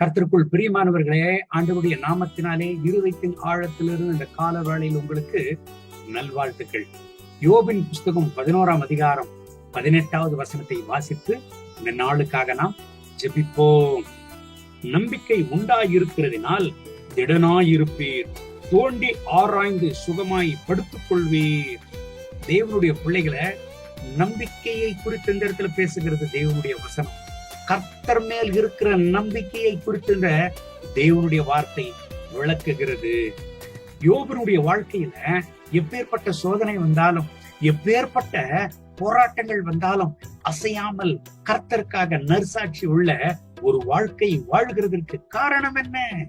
கர்த்தருக்குள் பிரியமானவர்களே ஆண்டவருடைய நாமத்தினாலே இருதயத்தின் ஆழத்திலிருந்து இந்த கால வேளையில் உங்களுக்கு நல்வாழ்த்துக்கள். யோபின் புஸ்தகம் பதினோராம் அதிகாரம் பதினெட்டாவது வசனத்தை வாசித்து இந்த நாளுக்காக நாம் ஜெபிப்போம். நம்பிக்கை உண்டாயிருக்கிறதினால் திடனாயிருப்பீர். தோண்டி ஆராய்ந்து சுகமாய் படுத்துக் கொள்வீர் தேவனுடைய பிள்ளைகளை நம்பிக்கையை குறித்து இந்த இடத்துல பேசுகிறது? தேவனுடைய வசனம். கர்த்தர் மேல் இருக்கிற நம்பிக்கையை குறிக்கின்ற தேவனுடைய வார்த்தை விளக்குகிறது. யோபனுடைய வாழ்க்கையில எப்பேற்பட்ட சோதனை வந்தாலும் எப்பேற்பட்ட போராட்டங்கள் வந்தாலும் அசையாமல் கர்த்தருக்காக நர்சாட்சி உள்ள ஒரு வாழ்க்கை வாழ்கிறதற்கு காரணம் என்ன?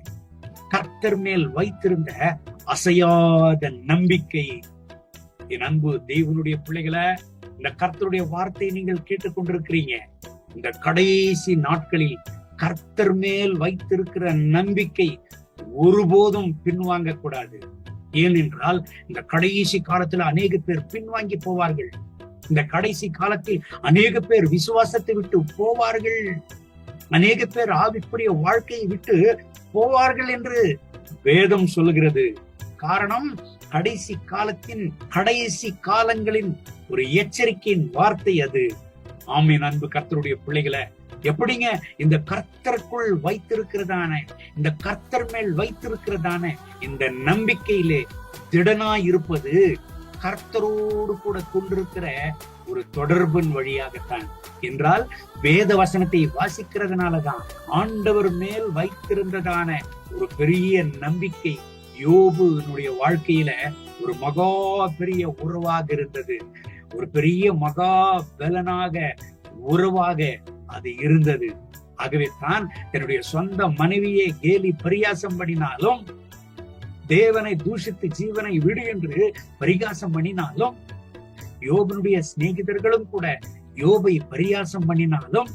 கர்த்தர் மேல் வைத்திருந்த அசையாத நம்பிக்கை. என் அன்பு தேவனுடைய பிள்ளைகளை இந்த கர்த்தருடைய வார்த்தையை நீங்கள் கேட்டுக்கொண்டிருக்கிறீங்க. இந்த கடைசி நாட்களில் கர்த்தர் மேல் வைத்திருக்கிற நம்பிக்கை ஒருபோதும் பின்வாங்க கூடாது ஏனென்றால் இந்த கடைசி காலத்துல அநேக பேர் பின்வாங்கி போவார்கள். இந்த கடைசி காலத்தில் அநேக பேர் விசுவாசத்தை விட்டு போவார்கள். அநேக பேர் ஆவிக்குரிய வாழ்க்கையை விட்டு போவார்கள் என்று வேதம் சொல்லுகிறது. காரணம் கடைசி காலத்தின் கடைசி காலங்களின் ஒரு எச்சரிக்கையின் வார்த்தை அது. ஆமீன் அன்பு கர்த்தருடைய பிள்ளைகளை எப்படிங்க? இந்த கர்த்தருக்குள் வைத்திருக்கிறதான இந்த கர்த்தர் மேல் வைத்திருக்கிறதான இந்த நம்பிக்கையிலே திடனா இருப்பது கர்த்தரோடு கூட கொண்டிருக்கிற ஒரு தொடர்பின் வழியாகத்தான். என்றால் வேத வசனத்தை வாசிக்கிறதுனாலதான் ஆண்டவர் மேல் வைத்திருந்ததான ஒரு பெரிய நம்பிக்கை யோபுனுடைய வாழ்க்கையில ஒரு மகா பெரிய உறவாக இருந்தது. ஒரு பெரிய மகா பலனாக உறவாக அது இருந்தது. ஆகவே தான் தன்னுடைய சொந்த மனைவியை கேலி பரியாசம் பண்ணினாலும் தேவனை தூஷித்து ஜீவனை விடு என்று பரிகாசம் பண்ணினாலும் யோபனுடைய சிநேகிதர்களும் கூட யோபை பரியாசம் பண்ணினாலும்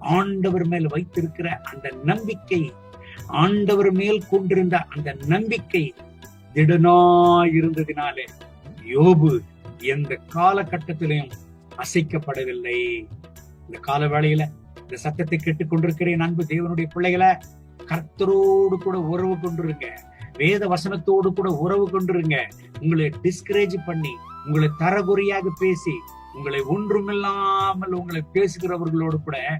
ஆண்டவர் மேல் வைத்திருக்கிற அந்த நம்பிக்கை ஆண்டவர் மேல் கொண்டிருந்த அந்த நம்பிக்கை திடனா இருந்ததினாலே யோபு எந்த காலகட்டத்திலையும் அசைக்கப்படவில்லை. இந்த கால வேளையில இந்த சத்தத்தை கேட்டுக் கொண்டிருக்கிறேன் அன்பு தேவனுடைய பிள்ளைகளை. கர்த்தரோடு கூட உறவு கொண்டிருங்க. வேத வசனத்தோடு கூட உறவு கொண்டிருங்க. உங்களை டிஸ்கரேஜ் பண்ணி உங்களை தரகுறையாக பேசி உங்களை ஒன்றுமில்லாமல் உங்களை பேசுகிறவர்களோடு கூட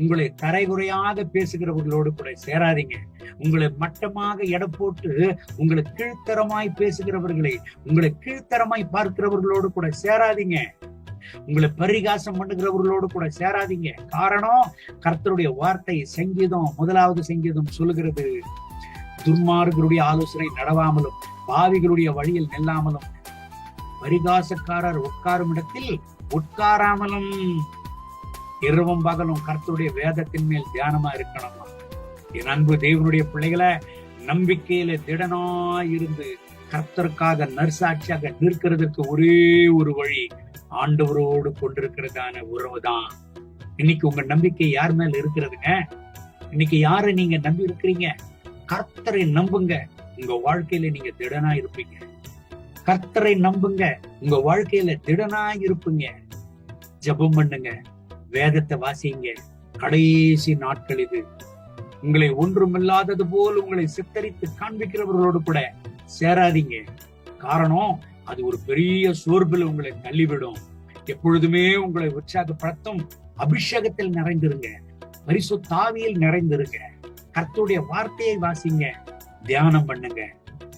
உங்களை தரைகுறையாக பேசுகிறவர்களோடு கூட சேராதீங்க. உங்களை மட்டமாக எடை போட்டு உங்களை கீழ்த்தரமாய் பேசுகிறவர்களை உங்களை கீழ்த்தரமாய் பார்க்கிறவர்களோடு கூட சேராதீங்க. உங்களை பரிகாசம் பண்ணுகிறவர்களோடு கூட சேராதீங்க. காரணம் கர்த்தருடைய வார்த்தை சங்கீதம் முதலாவது சங்கீதம் சொல்லுகிறது. துன்மார்களுடைய ஆலோசனை நடவாமலும் பாவிகளுடைய வழியில் நெல்லாமலும் பரிகாசக்காரர் உட்காரும் இடத்தில் உட்காராமலும் இரவும் பகலும் கர்த்தருடைய வேதத்தின் மேல் தியானமா இருக்கணுமா? என் அன்பு தேவனுடைய பிள்ளைகளை நம்பிக்கையில திடனா இருந்து கர்த்தருக்காக நர்சாட்சியாக நிற்கிறதுக்கு ஒரே ஒரு வழி ஆண்டவரோடு கொண்டிருக்கிறதான உறவு தான் இன்னைக்கு உங்க நம்பிக்கை யார் மேல இருக்கிறதுங்க? இன்னைக்கு யாரை நீங்க நம்பி இருக்கிறீங்க? கர்த்தரை நம்புங்க உங்க வாழ்க்கையில நீங்க திடனா இருப்பீங்க கர்த்தரை நம்புங்க உங்க வாழ்க்கையில திடனா இருப்பீங்க ஜபம் பண்ணுங்க. வேதத்தை வாசிங்க. கடைசி நாட்கள் இது. உங்களை ஒன்றுமில்லாதது போல் உங்களை சித்தரித்து காண்பிக்கிறவர்களோடு கூட சேராதீங்க. காரணம் அது ஒரு பெரிய சோர்வில் உங்களை தள்ளிவிடும். எப்பொழுதுமே உங்களை உற்சாகப்படுத்தும் அபிஷேகத்தில் நிறைந்திருங்க. பரிசு தாவியில் நிறைந்திருங்க. கர்த்தருடைய வார்த்தையை வாசிங்க. தியானம் பண்ணுங்க.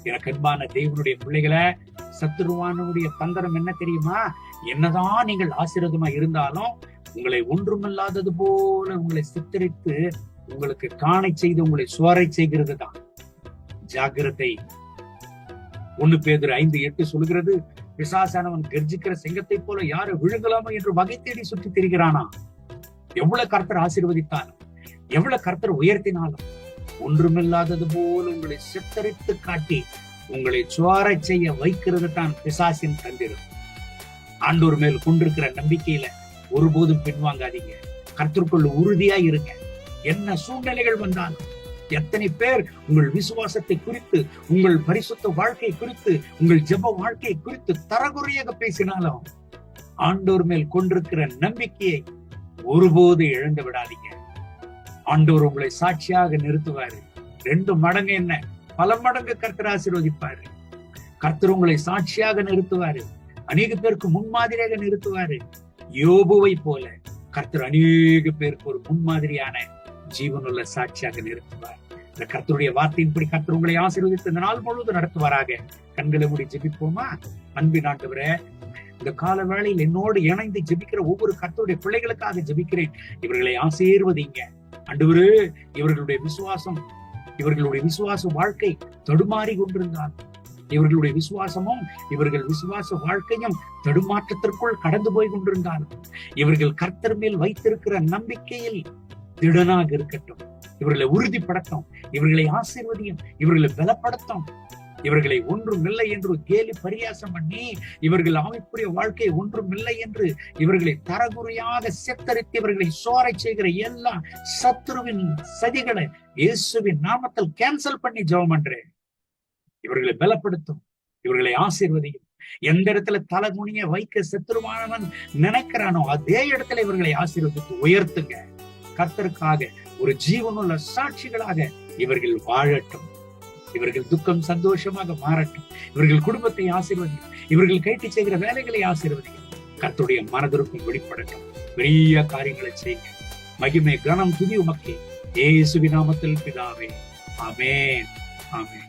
எனக்கு அன்பான தெய்வனுடைய பிள்ளைகளை சத்துருவானுடைய தந்திரம் என்ன தெரியுமா? என்னதான் நீங்கள் ஆசீர்வாதமா இருந்தாலும் உங்களை ஒன்றுமில்லாதது போல உங்களை சித்தரித்து உங்களுக்கு காணை செய்து உங்களை சுவரை செய்கிறது தான். ஜாகிரதை ஒண்ணு பேர் ஐந்து எட்டு சொல்கிறது பிசாசானவன் கர்ஜிக்கிற சிங்கத்தை போல யாரு விழுங்கலாமா என்று வகை தேடி சுற்றி திரிகிறானா? எவ்வளவு கர்த்தர் ஆசீர்வதித்தாலும் எவ்வளவு கர்த்தர் உயர்த்தினாலும். ஒன்றுமில்லாதது போல உங்களை சித்தரித்து காட்டி உங்களை சுவார செய்ய வைக்கிறது தான் பிசாசின் தந்திரம். ஆண்டோர் மேல் கொண்டிருக்கிற நம்பிக்கையில ஒருபோதும் பின்வாங்காதீங்க. கர்த்தருக்குள்ள உறுதியா இருங்க. என்ன சூழ்நிலைகள் வந்தாலும் எத்தனை பேர் உங்கள் விசுவாசத்தை குறித்து உங்கள் பரிசுத்த வாழ்க்கை குறித்து உங்கள் ஜெப வாழ்க்கை குறித்து தரகுறையாக பேசினாலும் ஆண்டோர் மேல் கொண்டிருக்கிற நம்பிக்கையை ஒருபோது இழந்து விடாதீங்க. ஆண்டோர் உங்களை சாட்சியாக நிறுத்துவாரு. ரெண்டு மடங்கு என்ன? பல மடங்கு கர்த்தர் ஆசீர்வதிப்பாரு. கர்த்தர் உங்களை சாட்சியாக நிறுத்துவாரு. அநேக பேருக்கு முன்மாதிரியாக நிறுத்துவாரு. யோபுவை போல கர்த்தர் அநேக பேருக்கு ஒரு முன்மாதிரியான ஜீவனுள்ள சாட்சியாக நிறுத்துவார். இந்த கர்த்தருடைய வார்த்தையின்படி கர்த்தர் உங்களை ஆசீர்வதித்து இந்த நாள் முழுவதும் நடத்துவாராக. கண்களை மூடி ஜெபிப்போமா? அன்பின் ஆண்டவரே இந்த கால வேளையில் என்னோடு இணைந்து ஜெபிக்கிற ஒவ்வொரு கர்த்தருடைய பிள்ளைகளுக்காக ஜெபிக்கிறேன். இவர்களை ஆசீர்வதிங்க. ஆண்டவரே இவர்களுடைய விசுவாசம் இவர்களுடைய விசுவாச வாழ்க்கை தடுமாறி கொண்டிருந்தான் இவர்களுடைய விசுவாசமும் இவர்கள் விசுவாச வாழ்க்கையும் தடுமாற்றத்திற்குள் கடந்து போய் கொண்டிருந்தார்கள் இவர்கள் கர்த்தர் மேல் வைத்திருக்கிற நம்பிக்கையில் திடனாக இருக்கட்டும். இவர்களை உறுதிப்படுத்தும் இவர்களை ஆசீர்வதியும் இவர்களை பலப்படுத்தும் இவர்களை ஒன்றும் இல்லை என்று கேலி பரியாசம் பண்ணி இவர்கள் ஆவிக்குரிய வாழ்க்கை ஒன்றும் இல்லை என்று இவர்களை தரகுறையாக சித்தரித்து இவர்களை சோரை செய்கிற எல்லா சத்ருவின் சதிகளை இயேசுவின் நாமத்தில் கேன்சல் பண்ணி ஜெபம் பண்றேன். இவர்களை பலப்படுத்தும் இவர்களை ஆசீர்வதியும். எந்த இடத்துல தலைமுனிய வைக்க செத்துருமானவன் நினைக்கிறானோ அதே இடத்துல இவர்களை ஆசீர்வதித்து உயர்த்துங்க. கர்த்தருக்காக ஒரு ஜீவனுள்ள சாட்சிகளாக இவர்கள் வாழட்டும். இவர்கள் துக்கம் சந்தோஷமாக மாறட்டும். இவர்கள் குடும்பத்தை ஆசீர்வதியும். இவர்கள் கைட்டு செய்கிற வேலைகளை ஆசீர்வதியும். கத்துடைய மனதிற்கும் வெளிப்படட்டும். பெரிய காரியங்களை செய்யுங்க. மகிமை கனம் துதி உமக்கே. ஏசுவி நாமத்தில் பிதாவே. ஆமென். ஆமென்.